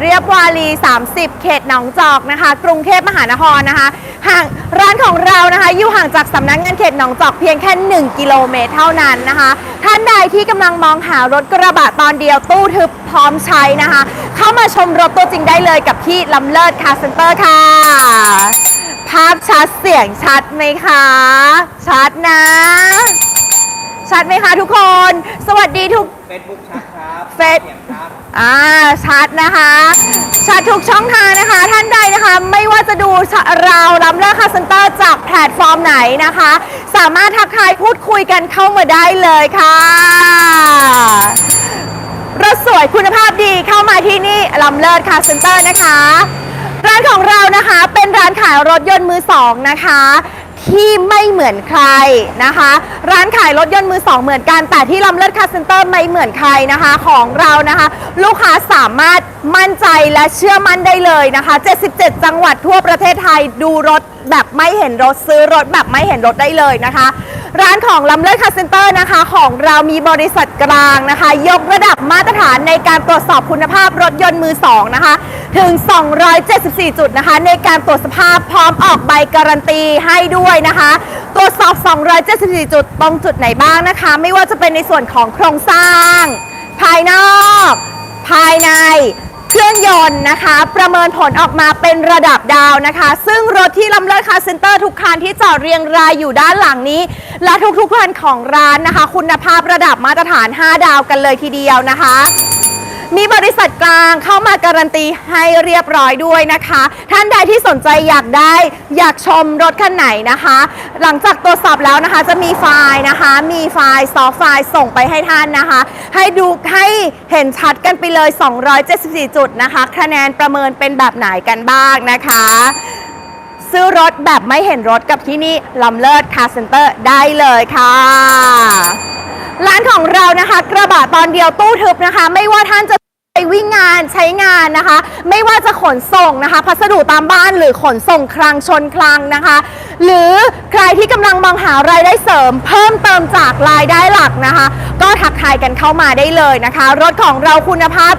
เรียบวารี 30 เขตหนองจอกนะคะ กรุงเทพมหานครนะคะ ห่างร้านของเรานะคะ อยู่ห่างจากสำนักงานเขตหนองจอกเพียงแค่ 1 กิโลเมตรเท่านั้นนะคะ ท่านใดที่กำลังมองหารถกระบะตอนเดียวตู้ทึบพร้อมใช้นะคะ เข้ามาชมรถตัวจริงได้เลยกับที่ลำเลิศคาร์เซ็นเตอร์ค่ะ ภาพชัดเสียงชัดไหมคะ ชัดนะ ชัดไหมคะทุกคน สวัสดีทุก เฟซบุ๊กชัดครับ เฟซ สียงครับ อ่าชัดนะคะ ชัดทุกช่องทางนะคะ ท่านใดนะคะ ไม่ว่าจะดูเราลำเลิศคาเซ็นเตอร์จากแพลตฟอร์มไหนนะคะ สามารถทักทายพูดคุยกันเข้ามาได้เลยค่ะรถสวยคุณภาพดีเข้ามาที่นี่ลำเลิศคาเซ็นเตอร์นะคะ ร้านของเรานะคะเป็นร้านขายรถยนต์มือสองนะคะ ที่ไม่เหมือนใครนะคะ ร้านขายรถยนต์มือสองเหมือนกันแต่ที่ลำเลิศคาร์เซ็นเตอร์ไม่เหมือนใครนะคะของเรานะคะ ลูกค้าสามารถมั่นใจและเชื่อมั่นได้เลยนะคะ 77 จังหวัดทั่วประเทศไทยดูรถแบบไม่เห็นรถซื้อรถแบบไม่เห็นรถได้เลยนะคะ ร้านของลำเลิศคาเซ็นเตอร์นะคะ ของเรามีบริษัทกลางนะคะ ยกระดับมาตรฐานในการตรวจสอบคุณภาพรถยนต์มือสองนะคะ ถึง 274 จุดนะคะ ในการตรวจสภาพพร้อมออกใบการันตีให้ด้วยนะคะ ตรวจสอบ 274 จุดตรงจุดไหนบ้างนะคะ ไม่ว่าจะเป็นในส่วนของโครงสร้าง ภายนอก ภายใน เครื่องยนต์นะคะ ประเมินผลออกมาเป็นระดับดาวนะคะ ซึ่งรถที่ลำเลิศคาร์เซ็นเตอร์ทุกคันที่จอดเรียงรายอยู่ด้านหลังนี้ และทุกๆคันของร้านนะคะ คุณภาพระดับมาตรฐาน 5 ดาวกันเลยทีเดียวนะคะ มีบริษัทกลางเข้ามาการันตีให้เรียบร้อยด้วยนะคะ ท่านใดที่สนใจอยากได้อยากชมรถคันไหนนะคะ หลังจากตรวจสอบแล้วนะคะ จะมีไฟล์นะคะ มีไฟล์ซอฟต์ไฟล์ส่งไปให้ท่านนะคะ ให้ดูให้เห็นชัดกันไปเลย 274 จุดนะคะ คะแนนประเมินเป็นแบบไหนกันบ้างนะคะซื้อรถแบบไม่เห็นรถกับที่นี่ลำเลิศคาร์เซ็นเตอร์ได้เลยค่ะ ร้านของเรานะคะ กระบะตอนเดียวตู้ทึบนะคะ ไม่ว่าท่านจะ วิ่งงานใช้งานนะคะ ไม่ว่าจะขนส่งนะคะ พัสดุตามบ้านหรือขนส่งคลังชนคลังนะคะ หรือใครที่กำลังมองหารายได้เสริม เพิ่มเติมจากรายได้หลักนะคะ ก็ทักทายกันเข้ามาได้เลยนะคะ รถของเราคุณภาพ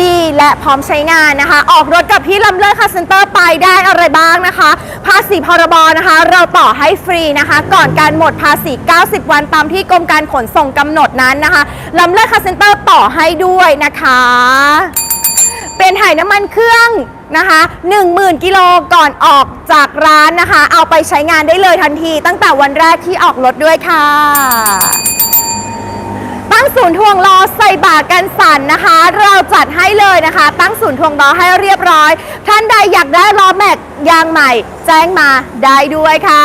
ดีและพร้อมใช้งานนะคะ ออกรถกับพี่ลำเลิศคาร์เซ็นเตอร์ไปได้อะไรบ้างนะคะ ภาษีพรบนะคะ เราต่อให้ฟรีนะคะ ก่อนการหมดภาษี 90 วันตามที่กรมการขนส่งกำหนดนั้นนะคะลำเลิศคาร์เซ็นเตอร์ต่อให้ด้วยนะคะ เป็นถ่ายน้ำมันเครื่องนะคะ10,000 กิโลก่อนออกจากร้านนะคะ เอาไปใช้งานได้เลยทันที ตั้งแต่วันแรกที่ออกรถด้วยค่ะ งศูนย์ทวงล้อใส่บากันสั่นนะคะ เราจัดให้เลยนะคะ ตั้งศูนย์ทวงล้อให้เรียบร้อย ท่านใดอยากได้ล้อแม็กยางใหม่ แจ้งมาได้ด้วยค่ะ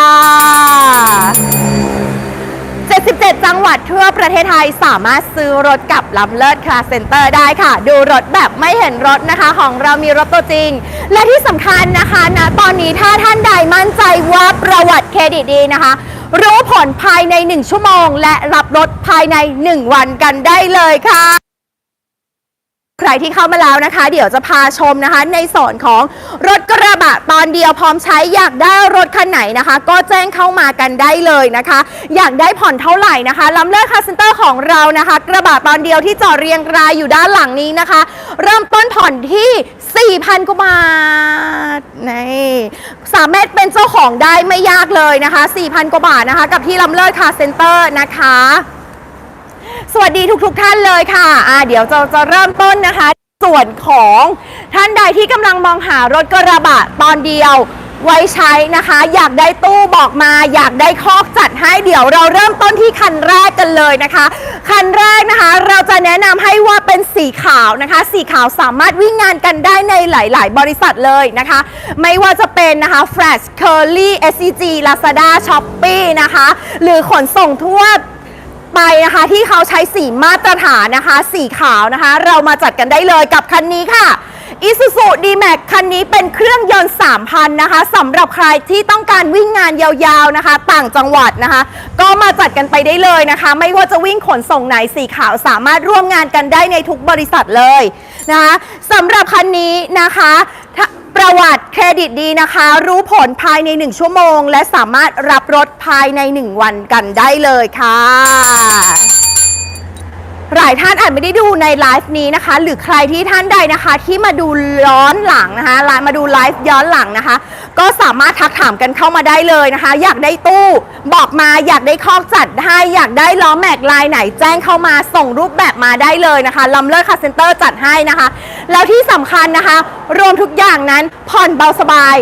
77 จังหวัดทั่วประเทศไทยสามารถซื้อรถกับลำเลิศคาเซ็นเตอร์ได้ค่ะ ดูรถแบบไม่เห็นรถนะคะ ของเรามีรถตัวจริง และที่สำคัญนะคะนะตอนนี้ถ้าท่านใดมั่นใจว่าประวัติเครดิตดีนะคะ รู้ผลภายใน 1 ชั่วโมง และรับรถภายใน 1 วันกันได้เลยค่ะ ใครที่เข้ามาแล้วนะคะ เดี๋ยวจะพาชมนะคะ ในส่วนของรถกระบะตอนเดียวพร้อมใช้อยากได้รถคันไหนนะคะ ก็แจ้งเข้ามากันได้เลยนะคะ อยากได้ผ่อนเท่าไหร่นะคะลำเลิศคาร์เซ็นเตอร์ของเรานะคะ กระบะตอนเดียวที่จอดเรียงรายอยู่ด้านหลังนี้นะคะ เริ่มต้นผ่อนที่ 4,000กว่าบาทนี่สามารถเป็นเจ้าของได้ไม่ยากเลยนะคะ 4,000กว่าบาทนะคะ กับที่ลำเลิศคาร์เซ็นเตอร์นะคะ วัสดีทุกๆทท่านเลยค่ะอ่าเดี๋ยวจะจะเริ่มต้นนะคะ ส่วนของท่านใดที่กำลังมองหารถกระบะตอนเดียวไว้ใช้นะคะ อยากได้ตู้บอกมา อยากได้คอกจัดให้เดี๋ยวเราเริ่มต้นที่คันแรกกันเลยนะคะ คันแรกนะคะเราจะแนะนำให้ว่าเป็นสีขาวนะคะ สีขาวสามารถวิ่งงานกันได้ในหลาย ๆ บริษัทเลยนะคะ ไม่ว่าจะเป็นนะคะ Flash Curly SCG Lazada Shopee นะคะ หรือขนส่งทั่ว ไปนะคะที่เขาใช้สีมาตรฐานนะคะ สีขาวนะคะ เรามาจัดกันได้เลยกับคันนี้ค่ะ Isuzu D-Max คันนี้เป็นเครื่องยนต์ 3,000 นะคะสำหรับใครที่ต้องการวิ่งงานยาวๆนะคะ ต่างจังหวัดนะคะ ก็มาจัดกันไปได้เลยนะคะ ไม่ว่าจะวิ่งขนส่งไหนสีขาวสามารถร่วมงานกันได้ในทุกบริษัทเลยนะคะสำหรับคันนี้นะคะ ประวัติเครดิตดีนะคะ รู้ผลภายใน 1 ชั่วโมง และสามารถรับรถภายใน 1 วันกันได้เลยค่ะ หลายท่านอาจไม่ได้ดูในไลฟ์นี้นะคะ หรือใครที่ท่านใดนะคะ ที่มาดูย้อนหลังนะคะมาดูไลฟ์ย้อนหลังนะคะ ก็สามารถทักถามกันเข้ามาได้เลยนะคะ อยากได้ตู้ บอกมาอยากได้คอกจัดให้อยากได้ล้อแม็กลายไหนแจ้งเข้ามาส่งรูปแบบมาได้เลยนะคะลำเลิศคาเซ็นเตอร์จัดให้นะคะ แล้วที่สำคัญนะคะ รวมทุกอย่างนั้นผ่อนเบาสบาย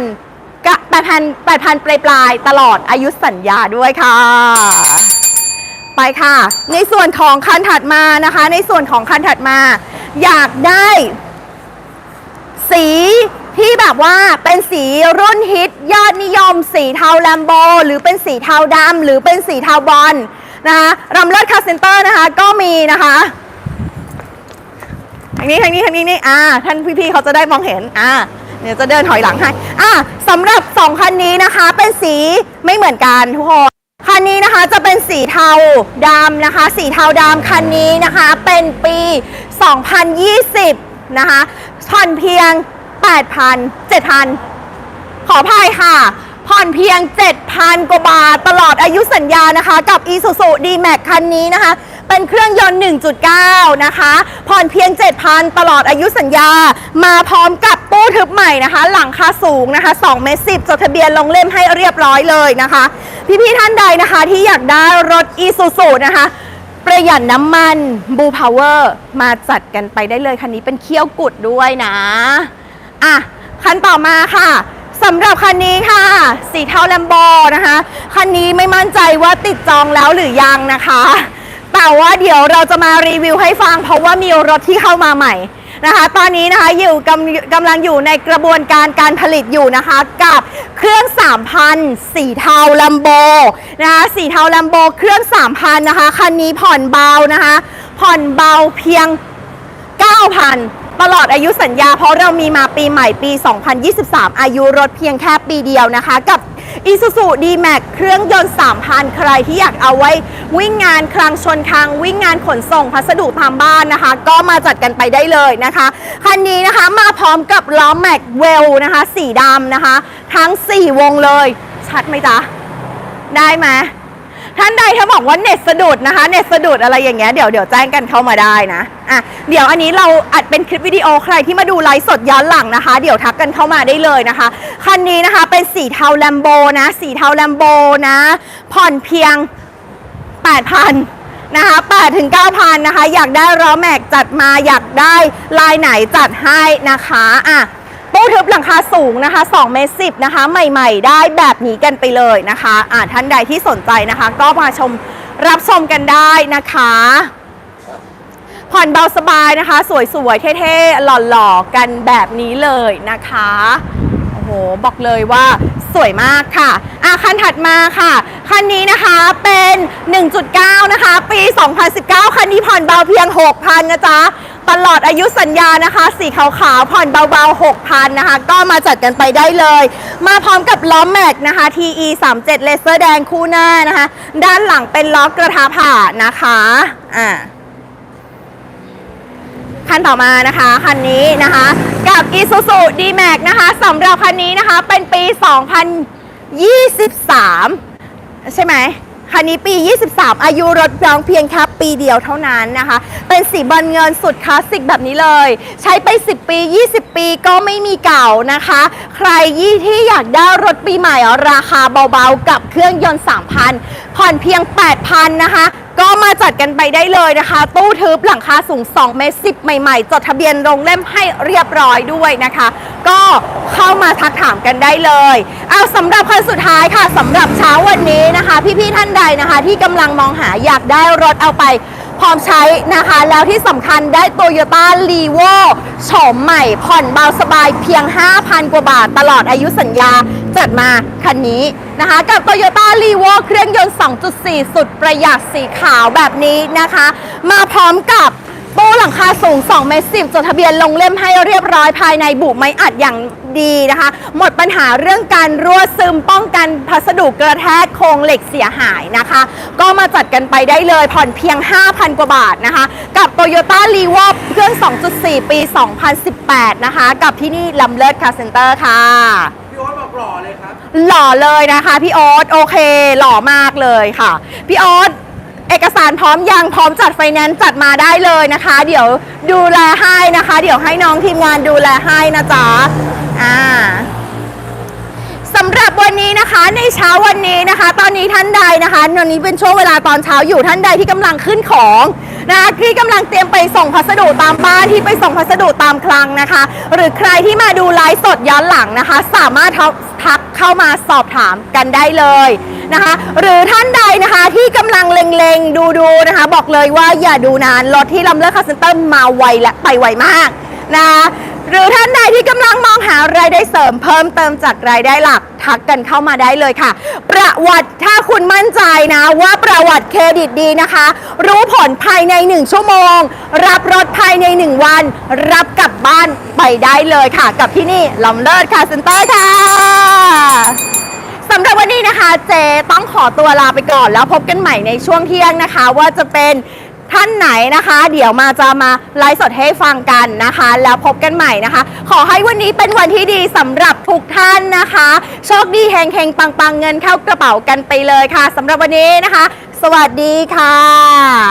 8,000กะ8,000 8,000ปลายปลายตลอดอายุสัญญาด้วยค่ะ ไปค่ะ ในส่วนของคันถัดมานะคะ ในส่วนของคันถัดมา อยากได้ สี ที่แบบว่าเป็นสีรุ่นฮิตยอดนิยม สีเทาแลมโบ หรือเป็นสีเทาดำหรือเป็นสีเทาบอลนะคะรำเลิศคาเซนเตอร์นะคะก็มีนะคะทางนี้ทางนี้ทางนี้นี่อ่าท่านพี่ๆเขาจะได้มองเห็นอ่าเดี๋ยวจะเดินถอยหลังให้อ่าสำหรับสองคันนี้นะคะ เป็นสีไม่เหมือนกันทุกคนคันนี้นะคะจะเป็นสีเทาดำนะคะ สีเทาดำคันนี้นะคะเป็นปี 2020 นะคะผ่อนเพียง 8,000 7,000 ขออภัยค่ะ ผ่อนเพียง 7,000 กว่าบาทตลอดอายุสัญญานะคะ กับ Isuzu D-Max คันนี้นะคะ เป็นเครื่องยนต์ 1.9 นะคะ ผ่อนเพียง 7,000 ตลอดอายุสัญญา มาพร้อมกับตู้ทึบใหม่นะคะ หลังคาสูงนะคะ2เมตร10จดทะเบียนลงเล่มให้เรียบร้อยเลยนะคะ พี่ๆท่านใดนะคะที่อยากได้รถ Isuzu นะคะประหยัดน้ำมันบูพาวเวอร์มาจัดกันไปได้เลย คันนี้เป็นเคี้ยวกุดด้วยนะ อะคันต่อมาค่ะสำหรับคันนี้ค่ะ สีเทาแลมโบนะคะ คันนี้ไม่มั่นใจว่าติดจองแล้วหรือยังนะคะ แต่ว่าเดี๋ยวเราจะมารีวิวให้ฟัง เพราะว่ามีรถที่เข้ามาใหม่นะคะ ตอนนี้นะคะอยู่กำกำลังอยู่ในกระบวนการการผลิตอยู่นะคะ กับเครื่อง 3,000 สีเทาแลมโบนะคะสีเทาแลมโบเครื่อง 3,000 นะคะ คันนี้ผ่อนเบานะคะ ผ่อนเบาเพียง 9,000 ตลอดอายุสัญญาเพราะเรามีมาปีใหม่ปี 2023 อายุรถเพียงแค่ปีเดียวนะคะ กับ Isuzu D-Max เครื่องยนต์ 3,000 ใครที่อยากเอาไว้วิ่งงานคลังชนคลังวิ่งงานขนส่งพัสดุตามบ้านนะคะ ก็มาจัดกันไปได้เลยนะคะคันนี้นะคะมาพร้อมกับล้อแม็กเวลนะคะสีดำนะคะ ทั้ง 4 วงเลย ชัดไหมจ๊ะ ได้ไหม ท่านใดถ้าบอกว่าเน็ตสะดุดนะคะ เน็ตสะดุดอะไรอย่างเงี้ยเดี๋ยวเดี๋ยวแจ้งกันเข้ามาได้นะอะเดี๋ยวอันนี้เราอัดเป็นคลิปวิดีโอใครที่มาดูไลฟ์สดย้อนหลังนะคะ เดี๋ยวทักกันเข้ามาได้เลยนะคะ คันนี้นะคะเป็นสีเทาแลมโบนะสีเทาแลมโบนะ ผ่อนเพียง 8,000นะคะ8ถึง9,000นะคะ อยากได้ล้อแม็กจัดมาอยากได้ลายไหนจัดให้นะคะ อะ ตู้ทึบหลังคาสูงนะคะ2เมตร10นะคะ ใหม่ๆ ได้แบบนี้กันไปเลยนะคะอ่าท่านใดที่สนใจนะคะ ก็มาชมรับชมกันได้นะคะผ่อนเบาสบายนะคะ สวยๆ เท่ๆ หล่อๆ กันแบบนี้เลยนะคะ โอ้โห บอกเลยว่าสวยมากค่ะ อะ คันถัดมาค่ะ คันนี้นะคะเป็น 1.9 นะคะ ปี 2019 คันนี้ผ่อนเบาเพียง 6,000 นะจ๊ะ ตลอดอายุสัญญานะคะ สีขาวๆผ่อนเบาๆ 6,000นะคะ ก็มาจัดกันไปได้เลย มาพร้อมกับล้อแม็กนะคะ TE 37เลเซอร์แดงคู่หน้านะคะ ด้านหลังเป็นล้อกระทะผ่านะคะอ่าคันต่อมานะคะคันนี้นะคะ กับ Isuzu D-Max นะคะสำหรับคันนี้นะคะเป็นปี 2023 ใช่ไหมคันนี้ปี 23 อายุรถยองเพียงแค่ ปีเดียวเท่านั้นนะคะ เป็นสีบอลเงินสุดคลาสสิกแบบนี้เลย ใช้ไป 10 ปี 20 ปีก็ไม่มีเก่านะคะ ใครยี่ที่อยากได้รถปีใหม่ราคาเบาๆ กับเครื่องยนต์ 3,000 ผ่อนเพียง 8,000 นะคะ ก็มาจัดกันไปได้เลยนะคะ ตู้ทึบหลังคาสูง 2 เมตร 10 ใหม่ๆ จดทะเบียนโรงเล่มให้เรียบร้อยด้วยนะคะ ก็เข้ามาทักถามกันได้เลยเอาสำหรับคนสุดท้ายค่ะสำหรับเช้าวันนี้นะคะ พี่ๆท่านใดนะคะ ที่กำลังมองหาอยากได้รถเอาไปพร้อมใช้นะคะ แล้วที่สำคัญได้ Toyota r e v o โฉมใหม่ผ่อนเบาสบายเพียง 5,000 กว่าบาทตลอดอายุสัญญา จัดมาคันนี้นะคะ กับ Toyota r e v o เครื่องยนต์ 2.4 สุดประหยัดสีขาวแบบนี้นะคะ มาพร้อมกับตู้หลังคาสูง 2 เมตร 10 จดทะเบียนลงเล่มให้เรียบร้อยภายในบุไม้อัดอย่างดีนะคะ หมดปัญหาเรื่องการรั่วซึมป้องกันพัสดุกระแทกโครงเหล็กเสียหายนะคะ ก็มาจัดกันไปได้เลยผ่อนเพียง 5,000 กว่าบาทนะคะ กับ Toyota r e v o เครื่อง 2.4 ปี 2018 นะคะ กับที่นี่ลำเลิศคาเซ็นเตอร์ค่ะ หล่อเลยครับ หล่อเลยนะคะ พี่โอ๊ตโอเค หล่อมากเลยค่ะ พี่โอ๊ตเอกสารพร้อมยังพร้อมจัดไฟแนนซ์จัดมาได้เลยนะคะ เดี๋ยวดูแลให้นะคะ เดี๋ยวให้น้องทีมงานดูแลให้นะจ๊ะอ่าสำหรับวันนี้นะคะในเช้าวันนี้นะคะ ตอนนี้ท่านใดนะคะวันนี้เป็นช่วงเวลาตอนเช้าอยู่ท่านใดที่กำลังขึ้นของ นะคะที่กำลังเตรียมไปส่งพัสดุตามบ้านที่ไปส่งพัสดุตามคลังนะคะ หรือใครที่มาดูไลฟ์สดย้อนหลังนะคะ สามารถทักเข้ามาสอบถามกันได้เลยนะคะ หรือท่านใดนะคะที่กำลังเล็งๆ ดูๆนะคะ บอกเลยว่าอย่าดูนานรถที่ลำเลิศคาสเซนเตอร์มาไวและไปไวมากนะคะ หรือท่านใดที่กำลังมองหารายได้เสริมเพิ่มเติมจากรายได้หลักทักกันเข้ามาได้เลยค่ะ ประวัติถ้าคุณมั่นใจนะว่าประวัติเครดิตดีนะคะ รู้ผลภายใน 1 ชั่วโมง รับรถภายใน 1 วัน รับกลับบ้านไปได้เลยค่ะ กับที่นี่ลำเลิศคาร์เซนเตอร์ค่ะสำหรับวันนี้นะคะ เจต้องขอตัวลาไปก่อนแล้วพบกันใหม่ในช่วงเที่ยงนะคะ ว่าจะเป็น ท่านไหนนะคะ เดี๋ยวมาจะมาไลฟ์สดให้ฟังกันนะคะ แล้วพบกันใหม่นะคะ ขอให้วันนี้เป็นวันที่ดีสำหรับทุกท่านนะคะ โชคดีแห่งเฮงปังปังเงินเข้ากระเป๋ากันไปเลยค่ะสำหรับวันนี้นะคะ สวัสดีค่ะ